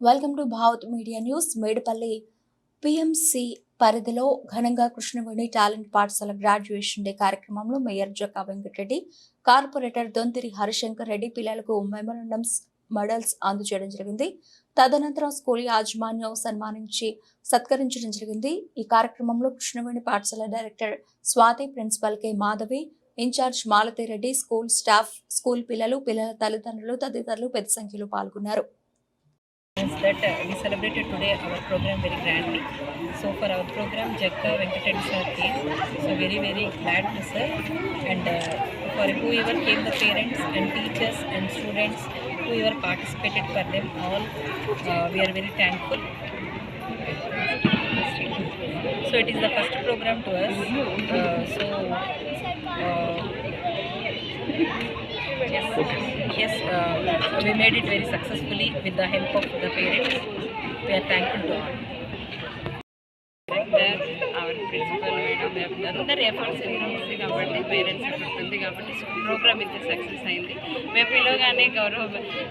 Welcome to Bhavat media news. Medapalli PMC పరిధిలో ఘనంగా Krishnaveni talent పాఠశాల గ్రాడ్యుయేషన్ డే కార్యక్రమంలో మేయర్ జక్కా వెంకటరెడ్డి కార్పొరేటర్ దొంతిరి హరిశంకర్ రెడ్డి పిల్లలకు మెమోరండమ్స్ మెడల్స్ అందజేయడం జరిగింది. తదనంతరం స్కూల్ యాజమాన్యం సన్మానించి సత్కరించడం జరిగింది. ఈ కార్యక్రమంలో కృష్ణవేణి పాఠశాల director Swathi principal K Madhavi incharge Malathireddy school staff school పిల్లలు పిల్లల తల్లిదండ్రులు తదితరులు పెద్ద సంఖ్యలో పాల్గొన్నారు. That uh, we celebrated today our program very grandly. So for our program, Jakka Venkated sir came. So very very glad to sir. And uh, for whoever came, the parents and teachers and students, whoever participated for them all, uh, we are very thankful. So it is the first program to us. So. Yes, uh, we made it very successfully with the help of the parents. We are thankful to all. Principal madam అందరి efforts ఉంది కాబట్టి parents effort ఉంది కాబట్టి programme ఇంత success అయింది మేము పిలవగానే గౌరవ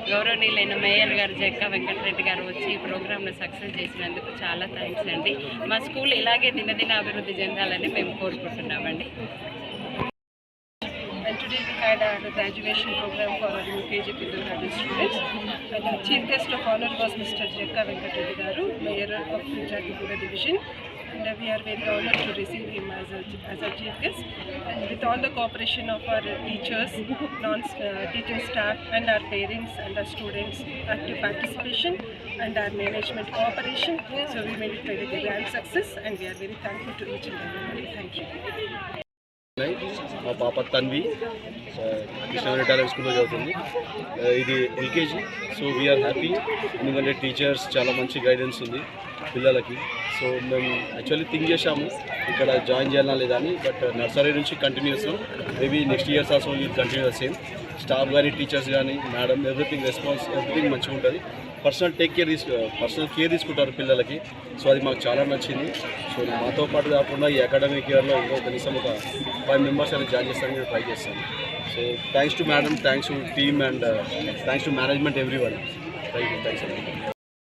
గౌరవనీయులైన మేయర్ గారు జక్క వెంకటరెడ్డి గారు వచ్చి ఈ ప్రోగ్రామ్ను సక్సెస్ చేసినందుకు చాలా థ్యాంక్స్ అండి మా స్కూల్ ఇలాగే దినదిన అభివృద్ధి చెందాలని మేము కోరుకుంటున్నామండి had a graduation program for our UKG kindergarten students. And the chief guest of honor was Mr. Jekka Venkatreddy Mayor of Vijayanagara Division. And uh, we are very honored to receive him as a, as a chief guest. And with all the cooperation of our teachers, non-teaching staff and our parents and our students, active participation and our management cooperation. So we made it very grand success and we are very thankful to each and everybody. Thank you. ఉన్నాయి. మా పాప తన్వి ఆ, Krishna Reddy talent స్కూల్లో చదువుతుంది ఇది LKG so we are happy ఎందుకంటే teachers చాలా మంచి గైడెన్స్ ఉంది పిల్లలకి సో మేము యాక్చువల్లీ థింక్ చేశాము. ఇక్కడ జాయిన్ చేయాలా లేదా అని బట్ నర్సరీ నుంచి continues maybe next years also will continue same staff కానీ టీచర్స్ కానీ మేడం ఎవ్రీథింగ్ రెస్పాన్స్ ఎవ్రీథింగ్ మంచిగా ఉంటుంది. పర్సనల్ టేక్ కేర్ తీసుకు పర్సనల్ కేర్ తీసుకుంటారు పిల్లలకి. సో అది మాకు చాలా నచ్చింది. సో మాతో పాటు కాకుండా ఈ అకాడమిక్ ఇయర్లో ఇంకో కనీసం ఒక ఫైవ్ మెంబర్స్ అనేది జాయిన్ చేస్తాను నేను ట్రై చేస్తాను. So thanks to madam thanks to team and thanks to management everyone thank you thanks